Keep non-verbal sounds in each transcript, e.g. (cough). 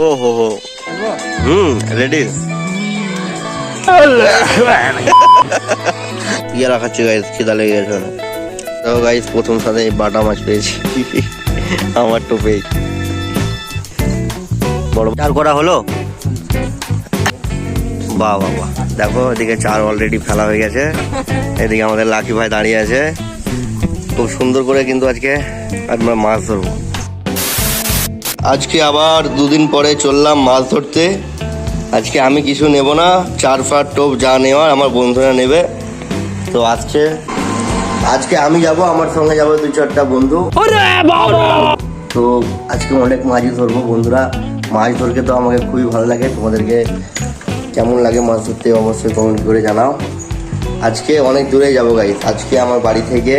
ও হো। হো হুম রেডি। (laughs) পিয়ারা খাচ্ছি গাইস খিদা লেগে গেছে। তো গাইস প্রথম সাথে বাটা মাছ পেয়েছি। (laughs) আমার টোপেই বড় চার করা হলো? বাহ বাহ বাহ। দেখো এদিকে চার অলরেডি ফেলা হয়ে গেছে। এদিকে আমাদের লাকি ভাই দাঁড়িয়ে আছে। খুব সুন্দর করে কিন্তু আজকে আমরা মাছ ধরবো। আজকে আবার দুদিন পরে চললাম মাছ ধরতে। আজকে আমি কিছু নেব না চার ফার টোপ যা নেওয়ার আমার বন্ধুরা নেবে। তো আজকে আজকে আমি যাব আমার সঙ্গে যাব দু চারটা বন্ধু। তো আজকে অনেক মাছই ধরবো বন্ধুরা। মাছ ধরতে তো আমাকে খুবই ভালো লাগে তোমাদেরকে কেমন লাগে মাছ ধরতে অবশ্যই কমেন্ট করে জানাও। আজকে অনেক দূরে যাব গাইস আজকে আমার বাড়ি থেকে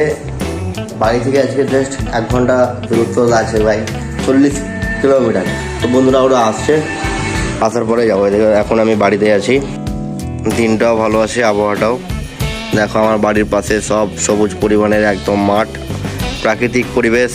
বাড়ি থেকে আজকে জাস্ট এক ঘণ্টা দূরত্ব আছে ভাই। চল্লিশ কিলোমিটার। তো বন্ধুরা ওরা আসছে। আসার পরে যাব। এদিকে এখন আমি বাড়িতে আছি। দিনটাও ভালো আছে, আবহাওয়াটাও। দেখো আমার বাড়ির পাশে সব সবুজ পরিমাণের একদম মাঠ, প্রাকৃতিক পরিবেশ।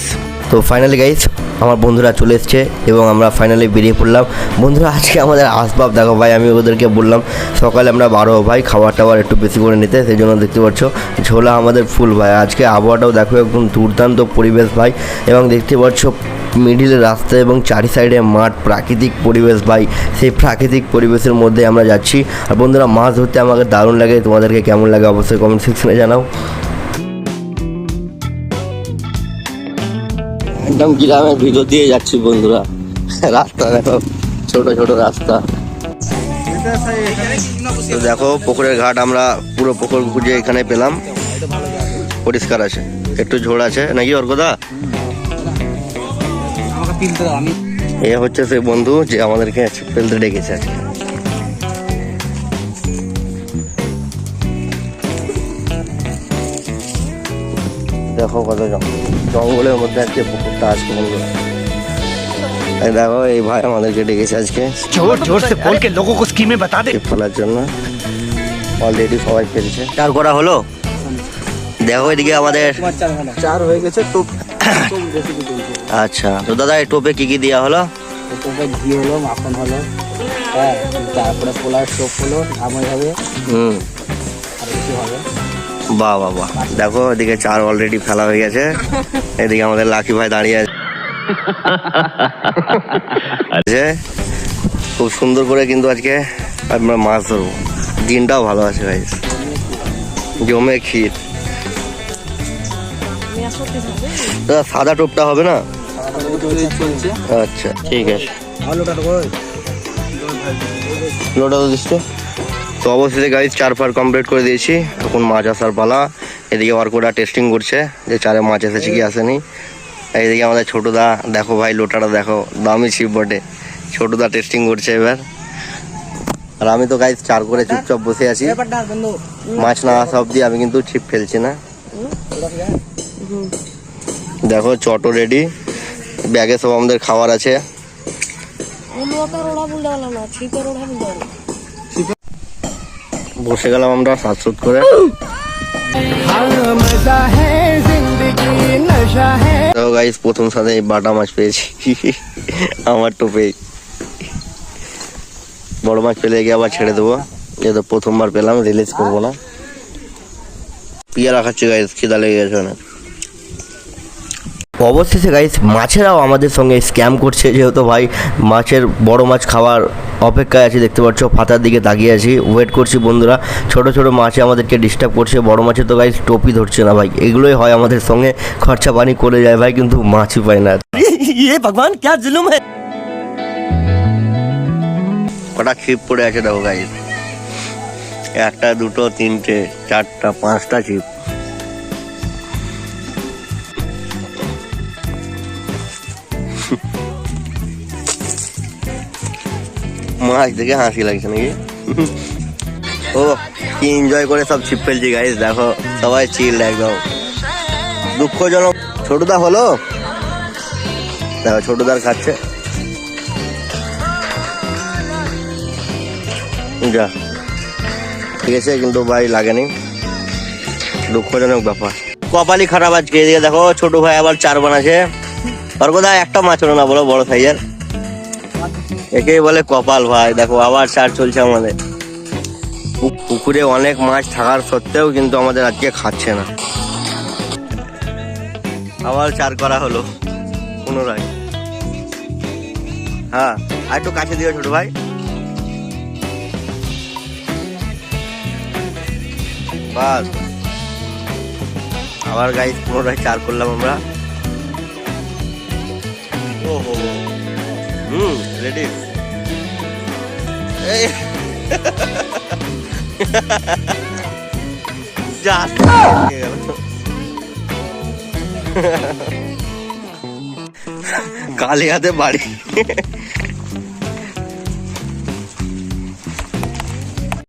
তো ফাইনালি গাইজ আমার বন্ধুরা চলে এসছে এবং আমরা ফাইনালি বেরিয়ে পড়লাম। বন্ধুরা, আজকে আমাদের আসবাব দেখো ভাই, আমি ওদেরকে বললাম, সকালে আমরা বারো ভাই খাবার টাবার একটু বেশি করে নিতে, সেই জন্য দেখতে পাচ্ছ, ঝোলা আমাদের ফুল ভাই। আজকে আবহাওয়াটাও দেখো একদম দুর্দান্ত পরিবেশ ভাই। এবং দেখতে পাচ্ছ মিডিলে রাস্তা এবং চারি সাইডে মাঠ, প্রাকৃতিক পরিবেশ ভাই। সেই প্রাকৃতিক পরিবেশের মধ্যে আমরা যাচ্ছি। আর বন্ধুরা, মাছ ধরতে আমাকে দারুণ লাগে। তোমাদেরকে কেমন লাগে অবশ্যই কমেন্ট সেকশনে জানাও। একদম গ্রামের ভিতর দিয়ে যাচ্ছি বন্ধুরা। রাস্তা দেখো, ছোট ছোট রাস্তা। দেখো, পুকুরের ঘাট আমরা পুরো পুকুর খুঁজে এখানে পেলাম। পরিষ্কার আছে। একটু ঝোড় আছে। নাকি ফিল্টার এ হচ্ছে সে বন্ধু যে আমাদেরকে ফেলতে ডেকেছে আজকে। দেখো কত জঙ্গলের মধ্যে আজকে পুকুরটা আজকে বন্ধু। দেখো এই ভাই আমাদেরকে ডেকেছে আজকে। জোর জোর সে বলকে লোককে স্কিমে বাতা দে। ফেলার জন্য। অলরেডি সবাই ফেলছে চার করা হলো? দেখো এদিকে আমাদের চার হয়ে গেছে তো (coughs) বেশি আচ্ছা তো দাদা এই টোপে কি কি দেওয়া হলো? টোপে ঘি হলো মাখন হলো হ্যাঁ তারপরে পোলার টোপ হলো আমই হবে। হুম। আর কিছু হবে? বাহ বাহ বাহ। দেখো এদিকে চার অলরেডি ফেলা হয়ে গেছে। এদিকে আমাদের লাকি ভাই দাঁড়িয়ে আছে। আছে। খুব সুন্দর করে কিন্তু আজকে আমরা মাছ ধরবো। দিনটাও ভালো আছে ভাই। জমে ক্ষীর। সাদা টোপটা হবে না? আচ্ছা ঠিক আছে। লোটা তো দিচ্ছ তো। অবশেষে গাড়ি চার ফার কমপ্লিট করে দিয়েছি। এখন মাছ আসার পালা। এদিকে ওয়ার্কোটা টেস্টিং করছে। যে চারে মাছ এসেছে কি আসেনি। এইদিকে আমাদের ছোটদা, দেখো ভাই, লোটাটা দেখো, দামি ছিপ বটে ছোটদা টেস্টিং করছে এবার। আর আমি তো গাইজ চার করে চুপচাপ বসে আছি। মাছ না আসা অব্দি আমি কিন্তু ছিপ ফেলছি না। দেখো, চটো রেডি ব্যাগে সব আমাদের খাবার আছে। বসে গেলাম আমরা সাতসুত করে। গাইস প্রথম সাথে বাটা মাছ পেয়েছি। আমার টোপেই বড় মাছ পেলে গিয়ে আবার ছেড়ে দেবো। যেহেতু প্রথমবার পেলাম রিলিজ করব না। পিয়ারা রাখাচ্ছি গাইস খিদা লেগে গেছে অনেক। অবশেষে গাইস মাছেরাও আমাদের সঙ্গে স্ক্যাম করছে যেহেতু ভাই মাছের বড় মাছ খাওয়ার অপেক্ষায় আছি দেখতে পাচ্ছ ফাতার দিকে তাকিয়ে আছি। ওয়েট করছি বন্ধুরা ছোট ছোট মাছে আমাদেরকে ডিস্টার্ব করছে বড় মাছে তো গাইস টোপি ধরছে না ভাই। এগুলোই হয় আমাদের সঙ্গে খরচা পানি করে যায় ভাই কিন্তু মাছই পায় না। (laughs) ভগবান ক্যা জুলুম হ্যাঁ কটা ছিপ পড়ে আছে দেখো গাইস একটা দুটো তিনটে চারটা পাঁচটা ছিপ। মাছ দেখে হাসি লাগছে নাকি? ও, কি এনজয় করে সব ছিপ ফেলছি গাইস দেখো, সবাই চিল একদম। দুঃখজনক, ছোটদা হলো? দেখো, ছোটদার খাচ্ছে। যা, ঠিক আছে, কিন্তু ভাই লাগেনি। দুঃখজনক ব্যাপার। কপালই খারাপ আজকে দেখো, ছোট ভাই আবার চার বানাছে কোথায় একটা মাছ হলো না বলো, বড় সাইজের একেই বলে কপাল ভাই। দেখো, আবার চার চলছে আমাদের। পুকুরে অনেক মাছ থাকার সত্ত্বেও কিন্তু আমাদের আজকে খাচ্ছে না। আবার চার করা হলো পুনরায়। হ্যাঁ আর একটু কাছে দিও ছোট ভাই। বাস। আবার গাই পুনরায় চার করলাম আমরা। ও হো হো। হুম রেডি এই। যা কালিয়াতে বাড়ি।